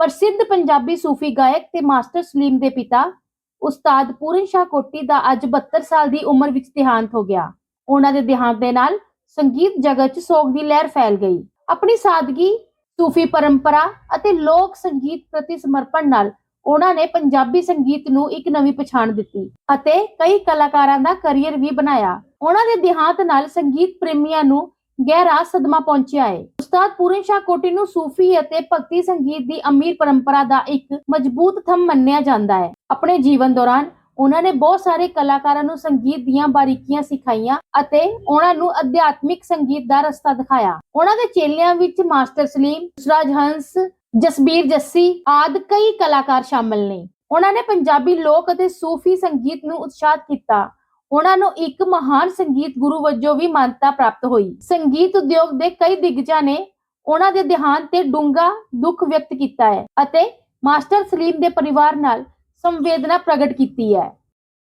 ਪ੍ਰਸਿੱਧ ਪੰਜਾਬੀ ਸੂਫੀ ਗਾਇਕ ਤੇ ਮਾਸਟਰ ਸਲੀਮ ਦੇ ਪਿਤਾ, ਉਸਤਾਦ ਪੂਰਨ ਸ਼ਾਹ ਕੋਟੀ ਦਾ ਅੱਜ 72 ਸਾਲ ਦੀ ਉਮਰ ਵਿੱਚ ਦੇਹਾਂਤ ਹੋ ਗਿਆ। ਉਹਨਾਂ ਦੇ ਦੇਹਾਂਤ ਦੇ ਨਾਲ ਸੰਗੀਤ ਜਗਤ 'ਚ ਸੋਗ ਦੀ ਲਹਿਰ ਫੈਲ ਗਈ। ਆਪਣੀ ਸਾਦਗੀ, ਸੂਫੀ ਪਰੰਪਰਾ ਅਤੇ ਲੋਕ ਸੰਗੀਤ ਪ੍ਰਤੀ ਸਮਰਪਣ ਨਾਲ ਉਹਨਾਂ ਨੇ ਪੰਜਾਬੀ ਸੰਗੀਤ ਨੂੰ ਇੱਕ ਨਵੀਂ ਪਛਾਣ ਦਿੱਤੀ ਅਤੇ ਕਈ ਕਲਾਕਾਰਾਂ ਦਾ ਕਰੀਅਰ ਵੀ ਬਣਾਇਆ। ਉਹਨਾਂ ਦੇ ਦੇਹਾਂਤ ਨਾਲ ਸੰਗੀਤ ਪ੍ਰੇਮੀਆਂ ਨੂੰ ਗਹਿਰਾ ਸਦਮਾ ਪਹੁੰਚਿਆ ਹੈ। ਉਸਤਾਦ ਪੂਰਨ ਸ਼ਾਹ ਕੋਟੀ ਨੂੰ ਸੂਫੀ ਅਤੇ ਭਗਤੀ ਸੰਗੀਤ ਦੀ ਅਮੀਰ ਪਰੰਪਰਾ ਦਾ ਇੱਕ ਮਜ਼ਬੂਤ ਥੰਮ ਮੰਨਿਆ ਜਾਂਦਾ ਹੈ। ਆਪਣੇ ਜੀਵਨ ਦੌਰਾਨ ਉਹਨਾਂ ਨੇ ਬਹੁਤ ਸਾਰੇ ਕਲਾਕਾਰਾਂ ਨੂੰ ਸੰਗੀਤ ਦੀਆਂ ਬਾਰੀਕੀਆਂ ਸਿਖਾਈਆਂ ਅਤੇ ਉਹਨਾਂ ਨੂੰ ਅਧਿਆਤਮਿਕ ਸੰਗੀਤ ਦਾ ਰਸਤਾ ਦਿਖਾਇਆ। ਉਹਨਾਂ ਦੇ ਚੇਲਿਆਂ ਵਿੱਚ ਮਾਸਟਰ ਸਲੀਮ, ਸੁਰਾਜ ਹੰਸ, ਜਸਬੀਰ ਜੱਸੀ ਆਦਿ ਕਈ ਕਲਾਕਾਰ ਸ਼ਾਮਲ ਨੇ। ਉਹਨਾਂ ਨੇ ਪੰਜਾਬੀ ਲੋਕ ਅਤੇ ਸੂਫੀ ਸੰਗੀਤ ਨੂੰ ਉਤਸ਼ਾਹਿਤ ਕੀਤਾ। ਉਹਨਾਂ ਨੂੰ ਇੱਕ ਮਹਾਨ ਸੰਗੀਤ ਗੁਰੂ ਵਜੋਂ ਵੀ ਮਾਨਤਾ ਪ੍ਰਾਪਤ ਹੋਈ। ਸੰਗੀਤ ਉਦਯੋਗ ਦੇ ਕਈ ਦਿਗਜਾਂ ਨੇ ਉਹਨਾਂ ਦੇ ਦੇਹਾਂਤ ਤੇ ਡੂੰਘਾ ਦੁੱਖ ਵਿਅਕਤ ਕੀਤਾ ਹੈ ਅਤੇ ਮਾਸਟਰ ਸਲੀਮ ਦੇ ਪਰਿਵਾਰ ਨਾਲ ਸੰਵੇਦਨਾ ਪ੍ਰਗਟ ਕੀਤੀ ਹੈ।